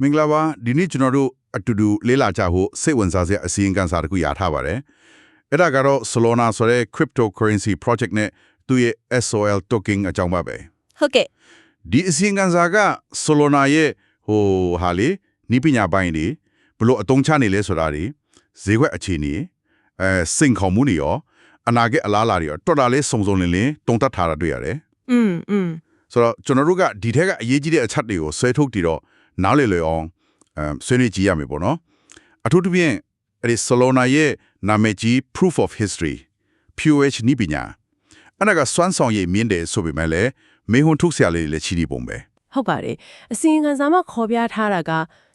မင်္ဂလာပါဒီနေ့ကျွန်တော်တို့အတူတူလေးလာကြဖို့စိတ်ဝင်စားစရာအစီအရင်ခံစာတစ်ခုရထားပါတယ်အဲ့ဒါကတော့ Solana ဆိုတဲ့ cryptocurrency project နဲ့သူ့ရဲ့ SOL token အကြောင်းပါပဲ ဟုတ်ကဲ့ ဒီအစီအရင်ခံစာက Solana ရဲ့ဟိုဟာလေနိပညာပိုင်းတွေဘလို့အသုံးချနေလဲဆိုတာတွေဈေးကွက်အခြေအနေအဲစိန်ခေါ်မှုတွေရောအနာဂတ်အလားအလာတွေရောတော်တော်လေးစုံစုံလင်လင်တုံတက်ထားတာတွေ့ရတယ် อืมอืม ဆိုတော့ကျွန်တော်တို့ကဒီထက်ကအရေးကြီးတဲ့အချက်တွေကိုဆွဲထုတ်တည်တော့ နားလည်လည်အောင်အဲဆွေးနွေးကြည့်ရမယ်ပေါ့နော်အထူးသဖြင့်အဲ့ဒီ Solana ရဲ့နာမည်ကြီး proof of history POH နိပညာအဲ့ဒါကစွမ်းဆောင်ရည်မြင့်တယ်ဆိုပေမဲ့လည်းမေဟွန်ထုတ်ဆရာလေးတွေလည်းချီးတီးပုံပဲဟုတ်ပါတယ်အစီရင်ခံစာမှာခေါ်ပြထားတာက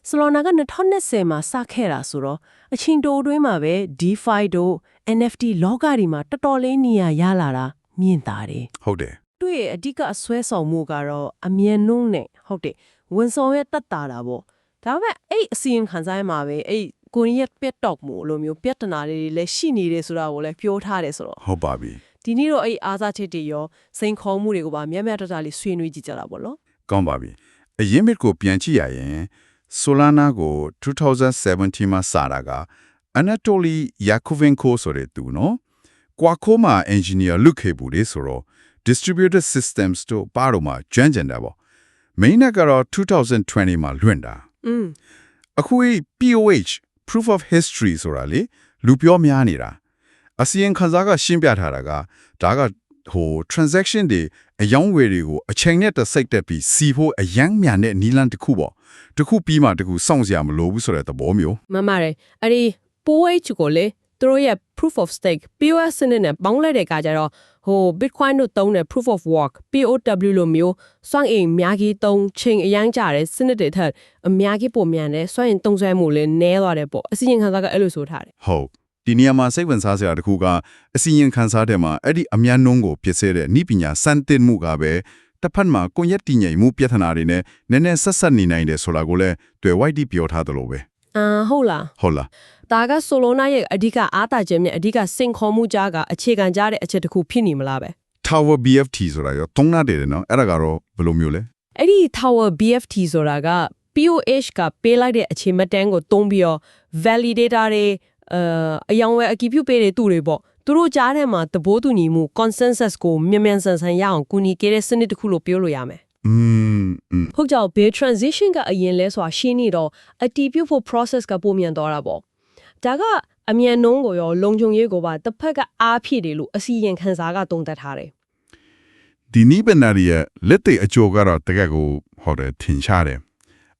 ဆလောနာက2020မှာစခဲ့တာဆိုတော့အချင်းတိုအတွင်းမှာပဲ DeFi တို့ NFT လောကဒီမှာတော်တော်လေးနေရာရလာတာမြင်တာတယ်ဟုတ်တယ်သူ့ရဲ့အဓိကအစွဲဆောင်မှုကတော့အမြန်နှုံးနဲ့ဟုတ်တယ် ဝန်ဆောင်ရဲ့တက်တာတာပေါ့ဒါပေမဲ့အဲ့အစီရင်ခံစာထဲမှာပဲအဲ့ကိုရီးယားပက်တော့မှုလိုမျိုးပြဿနာတွေလည်းရှိနေတယ်ဆိုတာကိုလည်းပြောထားတယ်ဆိုတော့ဟုတ်ပါပြီဒီနေ့တော့အဲ့အားစားချက်တွေရောစိန်ခေါ်မှုတွေကိုပါမြတ်မြတ်တတလေးဆွေးနွေးကြည့်ကြတာပေါ့နော်ကောင်းပါပြီအရင်မြစ်ကိုပြန်ကြည့်ရရင် Solana ကို2017မှာစတာက Anatoly Yakovenko ဆိုတဲ့သူနော် Qualcomm engineer လုခဲ့ဘူးလေဆိုတော့ distributed systems တို့ပါတော့မှာကျွမ်းကျင်တာပေါ့ main ကတော့2020မှာလွင့်တာ อืม အခုএই POH proof of history ဆိုတာလေလူပြောများနေတာအစီရင်ခံစာကရှင်းပြထားတာကဒါကဟို transaction တွေအယောင်းဝယ်တွေကိုအချိန်နဲ့တစ်စိတ်တက်ပြီးစီဖို့အယမ်းမြန်တဲ့နီလန်တစ်ခုပေါ့တစ်ခုပြီးမှတစ်ခုစောင့်စရာမလိုဘူးဆိုတဲ့သဘောမျိုး မှန်ပါတယ်အဲ့ဒီ POH ကိုလေ သူတို့ရဲ့ proof of stake POS စနစ်နဲ့ပေါင်းလိုက်တဲ့အခါကျတော့ဟို Bitcoin တို့သုံးတဲ့ proof of work POW လိုမျိုးစွမ်းအင်အများကြီးသုံးချိန်အရင်ကြတဲ့စနစ်တွေထက်အများကြီးပိုမြန်တယ်စွမ်းအင်သုံးစွဲမှုလည်းနည်းသွားတယ်ပေါ့အစီရင်ခံစာကအဲ့လိုဆိုထားတယ်ဟုတ်ဒီနေရာမှာစိတ်ဝင်စားစရာတစ်ခုကအစီရင်ခံစားတဲ့မှာအဲ့ဒီအမြန်နှုံးကိုဖြစ်စေတဲ့ဤပညာစံတင်မှုကပဲတစ်ဖက်မှာကွန်ရက်တည်ငြိမ်မှုပြဿနာတွေနဲ့နည်းနည်းဆက်ဆက်နေနိုင်တယ်ဆိုတာကိုလည်းတွေ့ white ပြောထားသလိုပဲ အာဟုတ်လားဟုတ်လားဒါက Solana ရဲ့အဓိကအားသာခြင်းနဲ့အဓိကစိန်ခေါ်မှုကြားကအခြေခံကြတဲ့အချက်တစ်ခုဖြစ်နေမလားပဲ Tower BFT ဆိုတာရောတုံးနာတယ်နော်အဲ့ဒါကတော့ဘယ်လိုမျိုးလဲအဲ့ဒီ Tower BFT ဆိုတာက POH ကပေးလိုက်တဲ့အခြေမတန်းကိုသုံးပြီးတော့ validator တွေအအယောင်ဝယ်အကီပြုပေးတဲ့သူတွေပေါ့သူတို့ကြားထဲမှာသဘောတူညီမှု consensus ကိုမြန်မြန်ဆန်ဆန်ရအောင်ကူညီခဲ့တဲ့စနစ်တစ်ခုလို့ပြောလို့ရမယ် อืมဟုတ်ကြောက် bay transition ကအရင်လဲဆိုတာရှင်းနေတော့အတီးပြုတ်ဖို့ process ကပုံမြန်သွားတာပေါ့ဒါကအမြန်နှုံးကိုရောလုံခြုံရေးကိုပါတစ်ဖက်ကအားဖြစ်တယ်လို့အစီရင်ခံစာကတုံ့တက်ထားတယ်ဒီနိဗ္ဗာန်ရဲ့လက်သေးအကျိုးကတော့တကက်ကိုဟောတယ်ထင်ရှားတယ်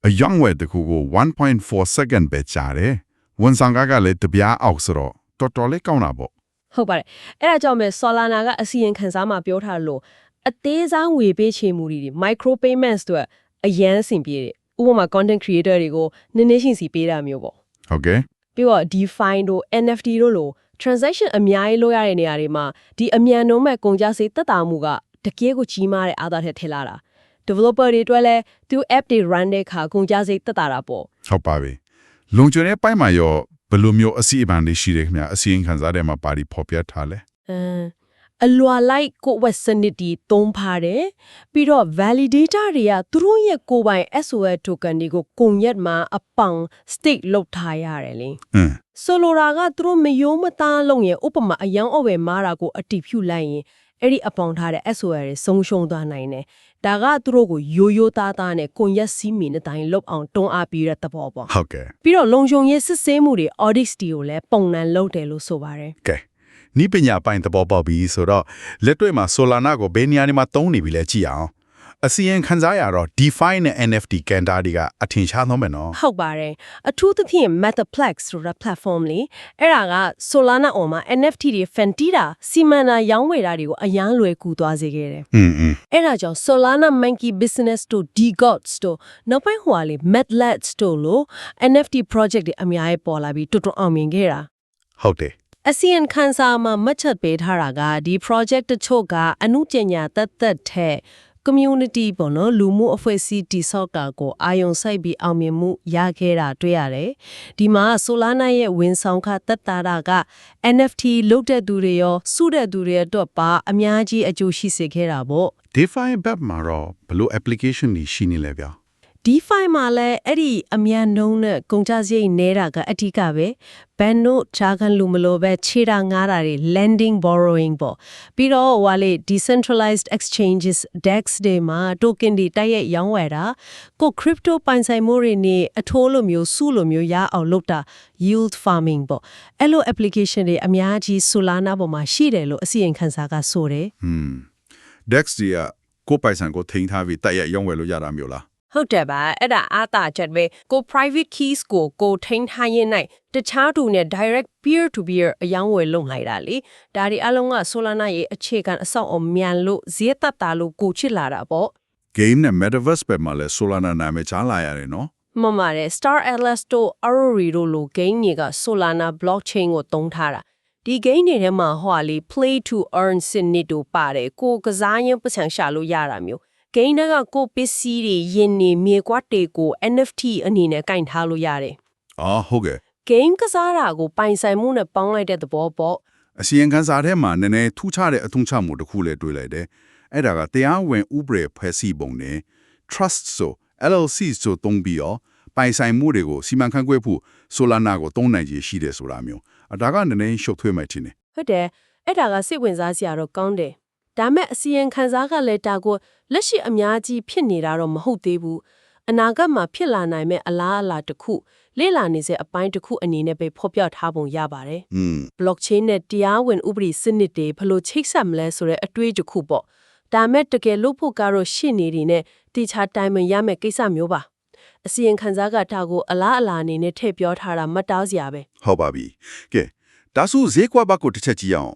အယောင်ဝဲတခုကို1.4 second ပဲကြာတယ်ဝန်ဆောင်ကားကလည်းတပြားအောင်ဆိုတော့တော်တော်လေးကောင်းတာပေါ့ဟုတ်ပါတယ်အဲ့ဒါကြောင့်မဲ Solana ကအစီရင်ခံစာမှာပြောထားလို့ အသေးစားငွေပေးချေမှုတွေ micro payments တွေအရန်ဆင်ပြေတယ်ဥပမာ content creator တွေကိုနည်းနည်းရှင်စီပေးတာမျိုးပေါ့ဟုတ်ကဲ့ပြီးတော့ DeFi တို့ NFT တို့လို transaction အများကြီးလုပ်ရတဲ့နေရာတွေမှာဒီအမြန်နှုံးမဲ့ကုန်ကြစိတ်တက်တာမှုကတကယ်ကိုကြီးမားတဲ့အားသာထက်ထည့်လာတာ developer တွေအတွက်လည်းသူ app တွေ run တဲ့အခါကုန်ကြစိတ်တက်တာတာပေါ့ဟုတ်ပါပြီလုံခြုံတဲ့ပိုင်းမှာရောဘယ်လိုမျိုးအစီအမံလေးရှိတယ်ခင်ဗျာအစီရင်ခံစားတဲ့မှာပါတီဖော်ပြထားလဲအမ် အလွာလိုက်ကို web စနစ်တီသုံးပါတယ်ပြီးတော့ validator တွေကသူတို့ရဲ့ကိုယ်ပိုင် SOL token တွေကိုကုန်ရက်မှာအပေါင် stake လုပ်ထားရတယ်လေအင်းဆိုလိုတာကသူတို့မယိုးမသားလုံးရဲ့ဥပမာအယောင်အဝယ်မားတာကိုအတိဖြူလိုက်ရင်အဲ့ဒီအပေါင်ထားတဲ့ SOL တွေဆုံးရှုံးသွားနိုင်တယ်ဒါကသူတို့ကိုယိုယိုသားသားနဲ့ကုန်ရက်စီးမီနဲ့တိုင်းလုတ်အောင်တွန်းအားပေးတဲ့သဘောပေါ့ဟုတ်ကဲ့ပြီးတော့လုံခြုံရေးစစ်ဆေးမှုတွေ audit တွေကိုလည်းပုံနှံလုပ်တယ်လို့ဆိုပါတယ်ကဲ နိပညာပိုင်းသဘောပေါက်ပြီဆိုတော့လက်တွေ့မှာ Solana ကိုဘယ်နေရာတွေမှာသုံးနေပြီလဲကြည့်အောင်အစီရင်ခံစားရတော့ DeFi နဲ့ NFT ကန်တာတွေကအထင်ရှားဆုံးပဲနော်ဟုတ်ပါတယ်အထူးသဖြင့် Metaplex ဆိုတဲ့ platform လေးအဲ့ဒါက Solana အော်မှာ NFT တွေ Fentida စီမံနာရောင်းဝယ်တာတွေကိုအရန်လွယ်ကူသွားစေခဲ့တယ်อืมအဲ့ဒါကြောင့် Solana Monkey Business တို့ DGots တို့နောက်ပိုင်းဟိုဟာလေး Metlets တို့လို NFT project တွေအများကြီးပေါ်လာပြီးတွတ်တွအောင်မြင်ခဲ့တာဟုတ်တယ် အစီရင်ခံစာမှာမှတ်ချက်ပေးထားတာကဒီ project တချို့ကအမှုပညာတက်တက်တဲ့ community ပေါ့နော်လူမှုအဖွဲ့အစည်းတိဆောက်တာကိုအာယုံစိုက်ပြီးအောင်မြင်မှုရခဲ့တာတွေ့ရတယ်။ဒီမှာ Solana ရဲ့ဝန်ဆောင်ခတက်တာတာက NFT လုတ်တဲ့သူတွေရောစုတဲ့သူတွေအတွက်ပါအများကြီးအကျိုးရှိစေခဲ့တာပေါ့ DeFi ဘက်မှာတော့ဘယ်လို application တွေရှိနေလဲဗျာ DeFi မှာလည်းအဲ့ဒီအမြန်နှုံးနဲ့ကုန်ကျစရိတ်နေတာကအထူးကပဲဘန်နို့ဂျာကန်လူမလို့ပဲခြေတာငားတာတွေ lending borrowing ပေါ့ပြီးတော့ဟိုလေ decentralized exchanges DEX တွေမှာ token တွေတိုက်ရိုက်ရောင်းဝယ်တာကို crypto ပိုင်ဆိုင်မှုတွေနဲ့အထိုးလိုမျိုးစုလိုမျိုးရအောင်လုပ်တာ yield farming ပေါ့အဲ့လို application တွေအများကြီး Solana ပေါ်မှာရှိတယ်လို့အစီရင်ခံစာကဆိုတယ် DEX တွေကကိုယ်ပိုင်ဆိုင်ကိုထိန်းထားပြီးတိုက်ရိုက်ရောင်းဝယ်လို့ရတာမျိုးလား ဟုတ်တယ်ပါအဲ့ဒါအားသာချက်ပဲကို private keys ကိုကိုထိန်းထားရင်နိုင်တခြားသူနဲ့ direct peer to peer အယောင်းဝယ်လုပ်လိုက်တာလေဒါဒီအလုံးက Solana ရဲ့အခြေခံအဆောက်အအုံမြန်လို့ဈေးသက်သာလို့ကိုချစ်လာတာပေါ့ game နဲ့ metaverse ဘက်မှာလည်း Solana နာမည်ကြားလာရတယ်နော်မမတဲ့ Star Atlas တို့ Aurori တို့လို game တွေက Solana blockchain ကိုသုံးထားတာဒီ game တွေထဲမှာဟိုဟာလေ play to earn စနစ်တို့ပါတယ်ကိုကစားရင်ပတ်စံရှာလို့ရတာမျိုး game တွေကကိုပစ္စည်းတွေယင်နေမြေကွက်တွေကို NFT အနေနဲ့ကင်ထားလို့ရတယ်အော်ဟုတ်ကဲ့ game ကစားတာကိုပိုင်ဆိုင်မှုနဲ့ပေါင်းလိုက်တဲ့သဘောပေါ့အစီရင်ခံစာထဲမှာနည်းနည်းထူးခြားတဲ့အထုံးချမှုတစ်ခုလည်းတွေ့လိုက်တယ်အဲ့ဒါကတရားဝင်ဥပဒေဖွဲ့စည်းပုံနဲ့ trust ဆို LLC ဆိုတုံးပြီးတော့ပိုင်ဆိုင်မှုတွေကိုစီမံခန့်ခွဲဖို့ Solana ကိုတုံးနိုင်ကြီးရှိတယ်ဆိုတာမျိုးအဒါကနည်းနည်းရှုပ်ထွေးမှထင်တယ်ဟုတ်တယ်အဲ့ဒါကစိတ်ဝင်စားစရာတော့ကောင်းတယ် ဒါမဲ့အစီရင်ခံစားကလည်းဒါကိုလက်ရှိအများကြီးဖြစ်နေတာတော့မဟုတ်သေးဘူးအနာဂတ်မှာဖြစ်လာနိုင်မဲ့အလားအလာတစ်ခုလေ့လာနေစေအပိုင်းတစ်ခုအနေနဲ့ပဲဖော်ပြထားပုံရပါတယ်อืม blockchain နဲ့တရားဝင်ဥပဒေစနစ်တွေဘယ်လိုချိတ်ဆက်မလဲဆိုတဲ့အတွေးတစ်ခုပေါ့ဒါမဲ့တကယ်လို့ဖို့ကတော့ရှင်းနေနေနဲ့တိချာတိုင်ပင်ရမယ့်ကိစ္စမျိုးပါအစီရင်ခံစားကဒါကိုအလားအလာအနေနဲ့ထည့်ပြောထားတာမှတ်တောင်းစရာပဲဟုတ်ပါပြီကဲဒါဆိုဈေးကွက်ဘက်ကိုတစ်ချက်ကြည့်အောင်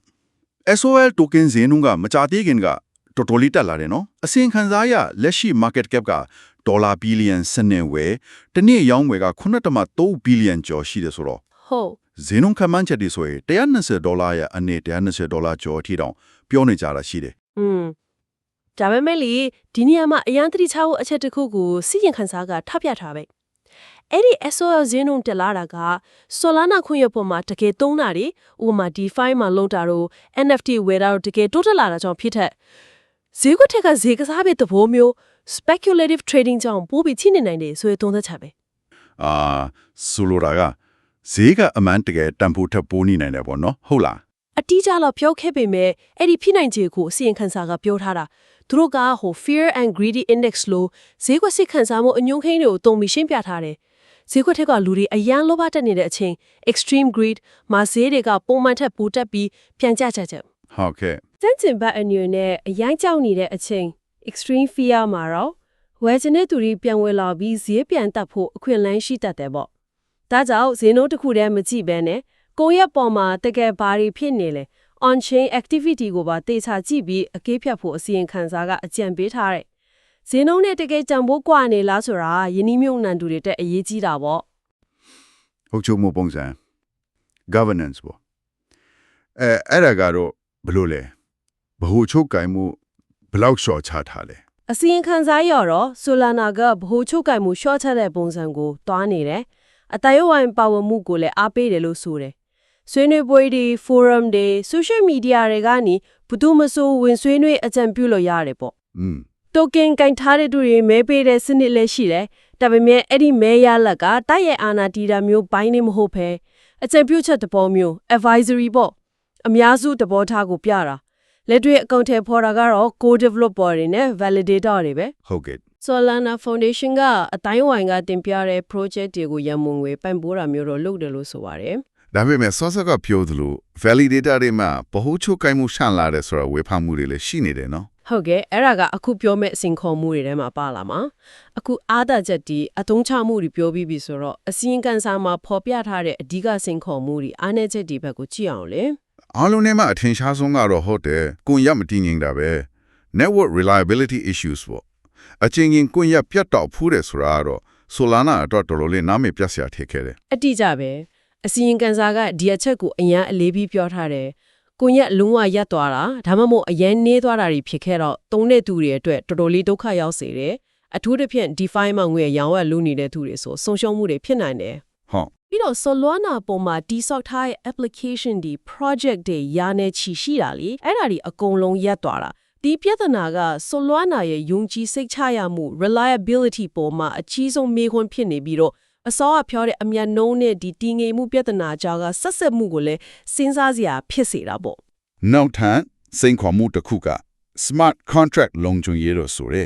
SOL token ဈေးနှုန်းကမကြသေးခင်ကတော်တော်လေးတက်လာတယ်နော်အစင်ခံစားရလက်ရှိ market cap ကဒေါ်လာဘီလီယံစနေဝယ်တစ်နေ့ရောင်းဝယ်က9.3ဘီလီယံကျော်ရှိတယ်ဆိုတော့ဟုတ်ဈေးနှုန်းခန့်မှန်းချက်တွေဆိုရင်120ဒေါ်လာရဲ့အနေ120ဒေါ်လာကျော်အထိတောင်ပြောနေကြတာရှိတယ်อืมဒါပေမဲ့လေဒီနေရာမှာအရန်တတိချဖို့အချက်တစ်ခုကိုစီရင်ခံစားကထပ်ပြထားပဲ အဲ့ဒီ SOL ဇင်းုံတက်လာတာက Solana ခွင့်ရပေါ်မှာတကယ်သုံးတာတွေဥပမာ DeFi မှာလုံးတာတို့ NFT ဝယ်တာတို့တကယ်တိုးတက်လာတာကြောင့်ဖြစ်တဲ့ဈေးကွက်ထက်ကဈေးကစားပဲသဘောမျိုး speculative trading ကြောင့်ပိုးပြီးချိနေနိုင်တယ်ဆိုရင်သုံးသက်ချက်ပဲအာဆိုလိုတာကဈေးကအမှန်တကယ်တန်ဖိုးထက်ပိုနေနိုင်တယ်ပေါ့နော်ဟုတ်လားအတိအကျတော့ပြောခဲ့ပေမဲ့အဲ့ဒီဖြစ်နိုင်ခြေကိုအစီရင်ခံစာကပြောထားတာ သူတို့ကဟို fear and greedy index လို့ဈေးကွက်စိတ်ခံစားမှုအညွှန်းကိန်းတွေကိုတုံပြီးရှင်းပြထားတယ်ဈေးကွက်ထက်ကလူတွေအယံလောဘတက်နေတဲ့အချိန် extreme greed မှာဈေးတွေကပုံမှန်ထက်ပိုတက်ပြီးပြန်ကျချက်ချက်ဟုတ်ကဲ့စန့်ကျင်ဘတ်အညွန်နဲ့အရိုင်းကြောက်နေတဲ့အချိန် extreme fear မှာတော့ဝယ်ချင်တဲ့သူတွေပြန်ဝယ်လာပြီးဈေးပြန်တက်ဖို့အခွင့်အလမ်းရှိတတ်တယ်ပေါ့ဒါကြောင့်ဈေးနှုန်းတစ်ခုတည်းမကြည့်ဘဲနဲ့ကိုယ့်ရဲ့ပေါ်မှာတကယ်ဘာတွေဖြစ်နေလဲ on-chain activity ကိုပါတေချာကြည့်ပြီးအကေးဖြတ်ဖို့အစီရင်ခံစာကအကြံပေးထားတဲ့ဈေးနှုန်းနဲ့တကယ်ကြံဖို့ကွာနေလားဆိုတာယင်းနှမြုံနံတူတွေတက်အရေးကြီးတာပေါ့ဟုတ်ချုံမပုံစံ governance ပေါ့အဲအဲ့ဒါကတော့ဘယ်လိုလဲဘ ਹੁ ချုပ်ကင်မှုဘလောက်လျှော့ချထားလဲအစီရင်ခံစာရော်တော့ Solana ကဘ ਹੁ ချုပ်ကင်မှုလျှော့ချတဲ့ပုံစံကိုတွားနေတယ်အတယဝိုင်ပါဝင်မှုကိုလည်းအားပေးတယ်လို့ဆိုတယ် ဆွေးနွေးပွဲတွေ forum တွေ social media တွေကနေဘသူမဆိုဝင်ဆွေးနွေးအကြံပြုလို့ရတယ်ပေါ့อืม။ token ကင်ထားတဲ့သူတွေမဲပေးတဲ့စနစ်လည်းရှိတယ်။ဒါပေမဲ့အဲ့ဒီမဲရလက်ကတိုက်ရိုက်အာဏာတည်တာမျိုးဘိုင်းနေမဟုတ်ဘဲအကြံပြုချက်တစ်ပေါ်မျိုး advisory ပေါ့။အများစုသဘောထားကိုပြတာ။လက်တွေ့အကောင့်ထဲပေါ်တာကတော့ code developer တွေနဲ့ validator တွေပဲ။ဟုတ်ကဲ့ Solana Foundation ကအတိုင်းဝိုင်ကတင်ပြတဲ့ project တွေကိုရန်ပုံငွေပံ့ပိုးတာမျိုးတော့လုပ်တယ်လို့ဆိုပါတယ် ဒါပေမဲ့ဆော့ဆော့ကပြောသလို validator တွေမှာဘ ਹੁ ချုပ်ကင်မှုရှန့်လာတယ်ဆိုတော့ဝေဖန်မှုတွေလည်းရှိနေတယ်နော်။ဟုတ်ကဲ့အဲ့ဒါကအခုပြောမဲ့အစင်ခေါ်မှုတွေထဲမှာပါလာမှာ။အခုအားသာချက်ဒီအသုံးချမှုတွေပြောပြီးပြီဆိုတော့အစင်ကန်စာမှာဖော်ပြထားတဲ့အဓိကစင်ခေါ်မှုတွေအားနည်းချက်ဒီဘက်ကိုကြည့်အောင်လေအားလုံးထဲမှာအထင်ရှားဆုံးကတော့ဟုတ်တယ်ကွန်ရက်မတည်ငြိမ်တာပဲ network reliability issues ပေါ့အချင်းချင်းကွန်ရက်ပြတ်တောက်ဖူးတယ်ဆိုတာကတော့ Solana အတွက်တော်တော်လေးနားမည်ပြတ်စရာထခဲ့တယ်။အတိအကျပဲ အစင်ကန်စာကဒီအချက်ကိုအရန်အလေးပြီးပြောထားတယ်။ကိုညက်လုံးဝရက်သွားတာဒါမှမဟုတ်အရန်နေသွားတာတွေဖြစ်ခဲ့တော့သုံးတဲ့သူတွေအတွက်တော်တော်လေးဒုက္ခရောက်စေတယ်။အထူးသဖြင့် DeFi မှာငွေရောင်းဝယ်လုပ်နေတဲ့သူတွေဆိုဆုံးရှုံးမှုတွေဖြစ်နိုင်တယ်ဟုတ်။ပြီးတော့ Solana ပေါ်မှာတိဆောက်ထားတဲ့ application ဒီ project တွေရာနေချီရှိတာလေအဲ့ဒါဒီအကုန်လုံးရက်သွားတာဒီပြဿနာက Solana ရဲ့ယုံကြည်စိတ်ချရမှု reliability ပေါ်မှာအကြီးဆုံးမေးခွန်းဖြစ်နေပြီးတော့ အစောကပြောတဲ့အမြတ်နှုံးနဲ့ဒီတည်ငြိမ်မှုပြဿနာကြောင့်ကဆက်ဆက်မှုကိုလည်းစဉ်းစားစရာဖြစ်စေတာပေါ့နောက်ထပ်စိန်ခေါ်မှုတစ်ခုက smart contract လုံခြုံရေးလို့ဆိုရဲ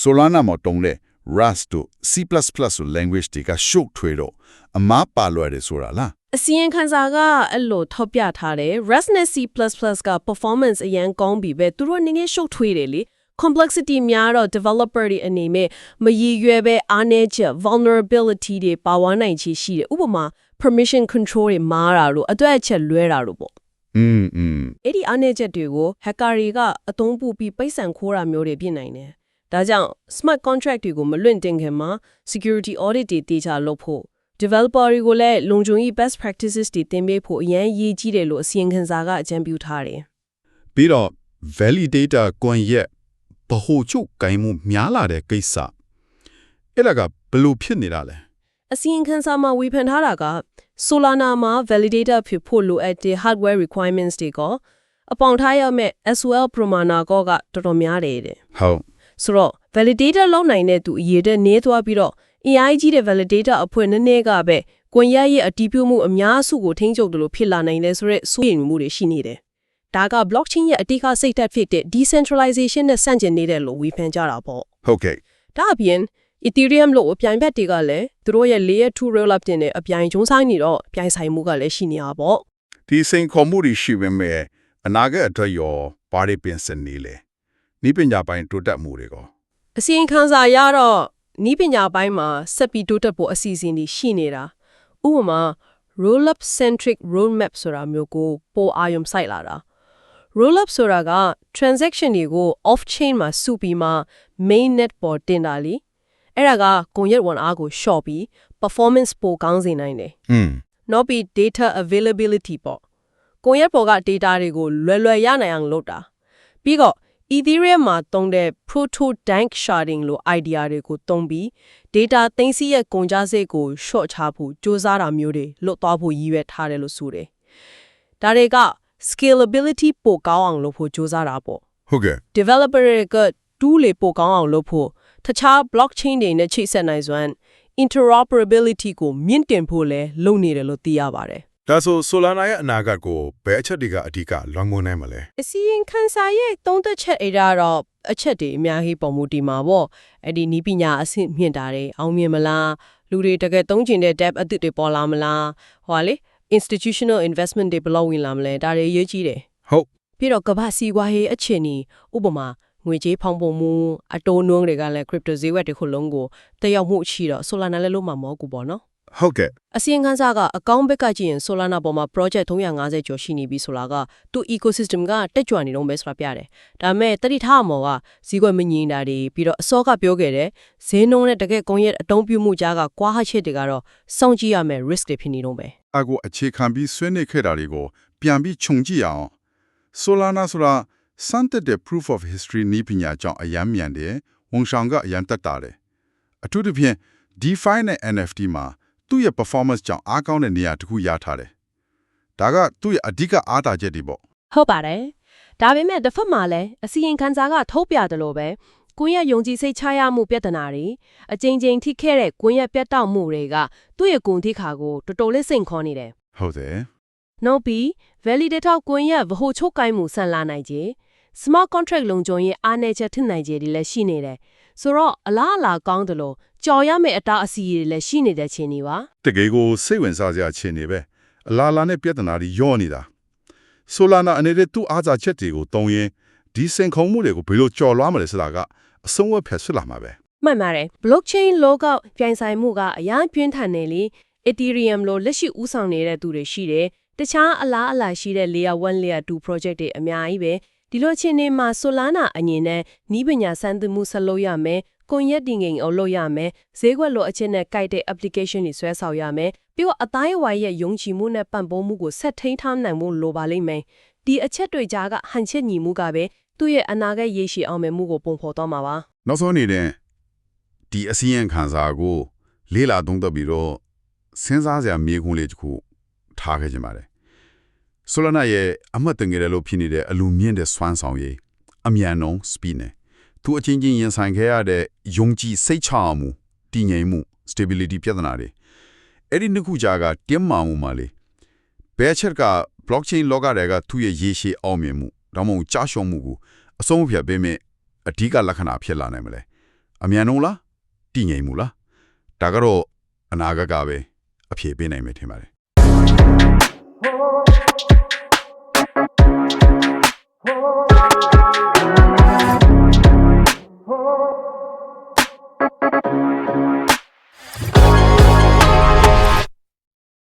Solana မှာတုံးတဲ့ Rust တို့ C++ တို့ language တွေကရှုပ်ထွေးတော့အမားပါလွယ်တယ်ဆိုတာလားအစီရင်ခံစာကအဲ့လိုထောက်ပြထားတယ် Rust နဲ့ C++ က performance အရန်ကောင်းပြီပဲသူတို့နည်းနည်းရှုပ်ထွေးတယ်လေ complexity များတော့ developer တွေအနေနဲ့မရည်ရွယ်ပဲအားနည်းချက် vulnerability တွေပါဝါနိုင်ချေရှိတယ်ဥပမာ permission control တွေမားတာလို့အတွက်အချက်လွဲတာလို့ပေါ့ อืมอืม အဲ့ဒီအားနည်းချက်တွေကို hacker တွေကအသုံးပြုပြီးပိတ်ဆန်ခိုးတာမျိုးတွေဖြစ်နိုင်တယ်ဒါကြောင့် smart contract တွေကိုမလွင့်တင်ခင်မှာ security audit တွေတေချာလုပ်ဖို့ developer တွေကိုလည်းလုံခြုံရေး best practices တွေသင်ပေးဖို့အရန်ရည်ကြီးတယ်လို့အစီရင်ခံစာကအကြံပြုထားတယ် ပြီးတော့ validator ကွန်ရက် ဗဟိုချုပ်ကိုင်မှုများလာတဲ့ကိစ္စအဲ့ဒါကဘယ်လိုဖြစ်နေတာလဲအစီရင်ခံစာမှာဝေဖန်ထားတာက Solana မှာ validator ဖြစ်ဖို့လိုအပ်တဲ့ hardware requirements တွေကအပေါင်ထားရမယ့် SQL ပမာဏကောကတော်တော်များတယ်တဲ့ဟုတ်ဆိုတော့ validator လောက်နိုင်တဲ့သူအရေးတဲ့နေသွားပြီးတော့ AI ကြီးတဲ့ validator အဖွဲ့နည်းနည်းကပဲကွန်ရက်ရဲ့အတီးပြုမှုအများစုကိုထိန်းချုပ်တယ်လို့ဖြစ်လာနိုင်တယ်ဆိုရက်စိုးရိမ်မှုတွေရှိနေတယ် ဒါက blockchain ရဲ့အတိတ်ကစိတ်သက်ဖြစ်တဲ့ decentralization နဲ့ဆန့်ကျင်နေတယ်လို့ဝေဖန်ကြတာပေါ့ဟုတ်ကဲ့ဒါအပြင် Ethereum လို့အပြိုင်ဘက်တွေကလည်းသူတို့ရဲ့ layer 2 rollup တင်တဲ့အပြိုင်ကျုံးဆိုင်နေတော့ပြိုင်ဆိုင်မှုကလည်းရှိနေတာပေါ့ဒီစိန်ခေါ်မှုတွေရှိပေမဲ့အနာဂတ်အတွက်ရောဘာတွေပြင်ဆင်နေလဲဤပညာပိုင်းတိုးတက်မှုတွေကောအစီရင်ခံစာရတော့နီးပညာပိုင်းမှာဆက်ပြီးတိုးတက်ဖို့အစီအစဉ်တွေရှိနေတာဥပမာ rollup centric roadmap ဆိုတာမျိုးကိုပိုအာရုံစိုက်လာတာ rollup ဆိုတာက transaction တွေကို off chain မှာစုပြီးမှ main net ပေါ်တင်တာလीအဲ့ဒါကကွန်ရက်ဝန်အားကို short ပြီး performance ပိုကောင်းစေနိုင်တယ် อืม နောက်ပြီး data availability ပေါ့ကွန်ရက်ပေါ်က data တွေကိုလွယ်လွယ်ရနိုင်အောင်လုပ်တာပြီးတော့ Ethereum မှာသုံးတဲ့ proto dank sharding လို idea တွေကိုသုံးပြီး data သိမ်းဆည်းရဲ့ကုန်ကြစိတ်ကို short ချဖို့စ조사တာမျိုးတွေလုပ်သွားဖို့ရည်ရွယ်ထားတယ်လို့ဆိုတယ်ဒါတွေက scalability ပိုကောင်းအောင်လုပ်ဖို့စ조사တာပေါ့ဟုတ်ကဲ့ developer တွေက tool တွေပိုကောင်းအောင်လုပ်ဖို့တခြား blockchain တွေနဲ့ချိတ်ဆက်နိုင်စွမ်း interoperability ကိုမြင့်တင်ဖို့လဲလုပ်နေတယ်လို့သိရပါတယ်ဒါဆို Solana ရဲ့အနာဂတ်ကိုဘယ်အချက်တွေကအဓိကလွှမ်းမိုးနိုင်မလဲအစီရင်ခံစာရဲ့သုံးသက်ချက်အရာတော့အချက်တွေအများကြီးပုံမူတည်မှာပေါ့အဲ့ဒီနီးပညာအဆင့်မြင့်တာတွေအောင်မြင်မလားလူတွေတကယ်သုံးကျင်တဲ့ debt အသစ်တွေပေါ်လာမလားဟောလေ institutional investment တွေဘယ်လောက်ဝင်လာမလဲဒါတွေအရေးကြီးတယ်ဟုတ်ပြီးတော့ကမ္ဘာစီးပွားရေးအခြေအနေဥပမာငွေကြေးဖောင်းပုံမှုအတိုးနှုန်းတွေကလည်း crypto ဈေးဝယ်တစ်ခုလုံးကိုတက်ရောက်မှုရှိတော့ Solana လည်းလို့မှာမဟုတ်ဘူးပေါ့နော်ဟုတ်ကဲ့အစီရင်ခံစာကအကောင့်ဘက်ကကြည့်ရင် Solana ပေါ်မှာ project 350ကျော်ရှိနေပြီဆိုတာကသူ ecosystem ကတက်ကြွနေတော့မယ်ဆိုတာပြတယ်။ဒါပေမဲ့တတိထားမော်ကဈေးကွက်မငြိမ်တာတွေပြီးတော့အစောကပြောခဲ့တဲ့ဈေးနှုန်းနဲ့တကယ်ကုန်ရဲ့အတုံးပြုမှုကြားကကွာဟချက်တွေကတော့စောင့်ကြည့်ရမယ် risk တွေဖြစ်နေတော့မယ် အကူအခြေခံပြီးဆွေးနွေးခဲ့တာတွေကိုပြန်ပြီးခြုံကြည့်အောင် Solana ဆိုတာစမ်းသစ်တဲ့ proof of history နည်းပညာကြောင့်အယမ်းမြန်တယ်ဝန်ဆောင်ကအယမ်းတက်တာတယ်အထူးသဖြင့် DeFi နဲ့ NFT မှာသူ့ရဲ့ performance ကြောင့်အားကောင်းတဲ့နေရာတစ်ခုရထားတယ်ဒါကသူ့ရဲ့အဓိကအားသာချက်တွေပေါ့။ဟုတ်ပါတယ်။ဒါပေမဲ့တစ်ဖက်မှာလည်းအစီရင်ခံစာကထုတ်ပြတယ်လို့ပဲ ကွန်ရက်ယုံကြည်စိတ်ချရမှုပြဿနာတွေအကြိမ်ကြိမ်ထိခဲ့တဲ့ကွန်ရက်ပြတ်တောက်မှုတွေကသူ့ရဲ့ဂုဏ်သိက္ခာကိုတော်တော်လေးစိန်ခေါ်နေတယ်ဟုတ်တယ်နောက်ပြီး validator ကွန်ရက်ဗဟိုချုပ်ကိုင်းမှုဆန်လာနိုင်ခြေ smart contract လုံခြုံရေးအားနည်းချက်ထင်နိုင်ခြေတွေလည်းရှိနေတယ်ဆိုတော့အလားအလာကောင်းတယ်လို့ကြော်ရမယ့်အတားအဆီးတွေလည်းရှိနေတဲ့ခြေနေပါတကယ်ကိုစိတ်ဝင်စားစရာအခြေအနေပဲအလားလာနဲ့ပြဿနာတွေယော့နေတာ Solana အနေနဲ့သူ့အားသာချက်တွေကိုတုံးရင်ဒီစင်ခုံမှုတွေကိုဘယ်လိုကျော်လွှားမလဲဆိုတာက အဆုံးအဖြတ်ဖြစ်လာမှာပဲမှန်ပါတယ် blockchain လောကပြိုင်ဆိုင်မှုကအများပြင်းထန်နေလေ ethereum လို့လက်ရှိဦးဆောင်နေတဲ့သူတွေရှိတယ်တခြားအလားအလာရှိတဲ့ layer 1 layer 2 project တွေအများကြီးပဲဒီလိုချင်းနေမှာ Solana အငင်နဲ့နီးပညာစမ်းသပ်မှုဆက်လုပ်ရမယ်ကွန်ရက်တင်ငင်အောင်လုပ်ရမယ်ဈေးကွက်လိုအချက်နဲ့ကိုက်တဲ့ application တွေဆွဲဆောင်ရမယ်ပြီးတော့အတိုင်းအဝိုင်းရဲ့ယုံကြည်မှုနဲ့ပံ့ပိုးမှုကိုဆက်ထိန်းထားနိုင်ဖို့လိုပါလိမ့်မယ်ဒီအချက်တွေကြားကဟန်ချက်ညီမှုကပဲ သူ့ရဲ့အနာဂတ်ရည်ရှိအောင်မြင်မှုကိုပုံဖော်သွားမှာပါနောက်ဆုံးအနေနဲ့ဒီအစည်းအဝေးခံစာကို လေးလာသုံးသပ်ပြီးတော့စဉ်းစားစရာမြေခွန်းလေးတစ်ခုထားခဲ့ကြပါတယ်။ Solana ရဲ့အမှတ်တငယ်တယ်လို့ဖြစ်နေတဲ့အလူမြင့်တဲ့စွမ်းဆောင်ရည်အမြန်နှုန်း speed နဲ့သူအချင်းချင်းရင်ဆိုင်ခဲ့ရတဲ့ယုံကြည်စိတ်ချမှုတည်ငြိမ်မှု stability ပြဿနာတွေအဲ့ဒီနှစ်ခုကြားကတင်းမာမှုမှလေဘယ်အချက်က blockchain လောကတွေကသူ့ရဲ့ရေရှည်အောင်မြင်မှု ဒါမှမဟုတ်ကြာရှုံးမှုကိုအဆုံးအဖြတ်ပေးမဲ့အဓိကလက္ခဏာဖြစ်လာနိုင်မလဲအမြန်နှုန်းလားတည်ငြိမ်မှုလားဒါကတော့အနာဂတ်ကပဲအဖြေပေးနိုင်မယ်ထင်ပါတယ် Oh